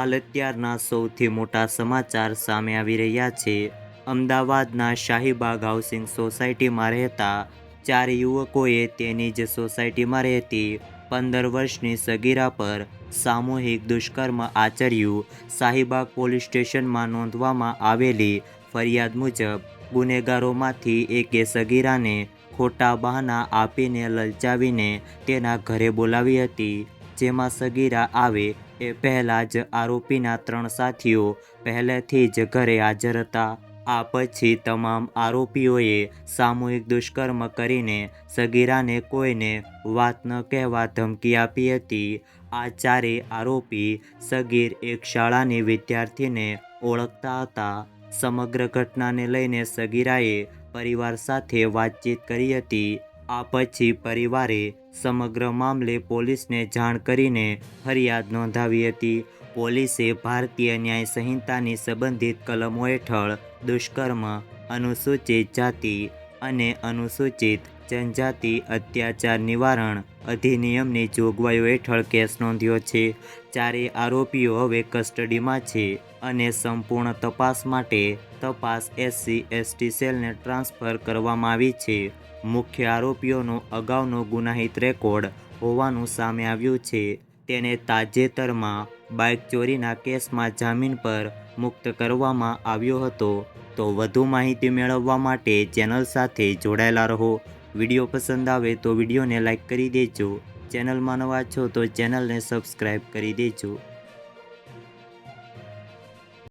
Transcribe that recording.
હાલ અત્યારના સૌથી મોટા સમાચાર સામે આવી રહ્યા છે. અમદાવાદના શાહીબાગ હાઉસિંગ સોસાયટીમાં રહેતા ચાર યુવકોએ તેની જ સોસાયટીમાં રહેતી પંદર વર્ષની સગીરા પર સામૂહિક દુષ્કર્મ આચર્યું. શાહીબાગ પોલીસ સ્ટેશનમાં નોંધવામાં આવેલી ફરિયાદ મુજબ, ગુનેગારોમાંથી એકે સગીરાને ખોટા બહાના આપીને લલચાવીને તેના ઘરે બોલાવી હતી, જેમાં સગીરા આવે એ પહેલાં જ આરોપીના ત્રણ સાથીઓ પહેલેથી જ ઘરે હાજર હતા. આ પછી તમામ આરોપીઓએ સામૂહિક દુષ્કર્મ કરીને સગીરાને કોઈને વાત ન કહેવા ધમકી આપી હતી. આ ચારેય આરોપી સગીર એક શાળાની વિદ્યાર્થીને ઓળખતા હતા. સમગ્ર ઘટનાને લઈને સગીરાએ પરિવાર સાથે વાતચીત કરી હતી. આ પછી પરિવારે સમગ્ર મામલે પોલીસને જાણ કરીને ફરિયાદ નોંધાવી હતી. પોલીસે ભારતીય ન્યાય સંહિતાની સંબંધિત કલમો હેઠળ દુષ્કર્મ, અનુસૂચિત જાતિ અને અનુસૂચિત જનજાતિ, અત્યાચાર નિવારણ અધિનિયમની જોગવાઈઓ હેઠળ કેસ નોંધ્યો છે. ચારેય આરોપીઓ હવે કસ્ટડીમાં છે અને સંપૂર્ણ તપાસ માટે તપાસ એસસી, એસટી સેલને ટ્રાન્સફર કરવામાં આવી છે. મુખ્ય આરોપીઓનો અગાઉનો ગુનાહિત રેકોર્ડ હોવાનું સામે આવ્યું છે. તેને તાજેતરમાં બાઇક ચોરીના કેસમાં જામીન પર મુક્ત કરવામાં આવ્યો હતો. તો વધુ માહિતી મેળવવા માટે ચેનલ સાથે જોડાયેલા રહો. વીડિયો પસંદ આવે તો વિડીયોને લાઇક કરી દેજો. ચેનલમાં નવા છો તો ચેનલને સબસ્ક્રાઈબ કરી દેજો.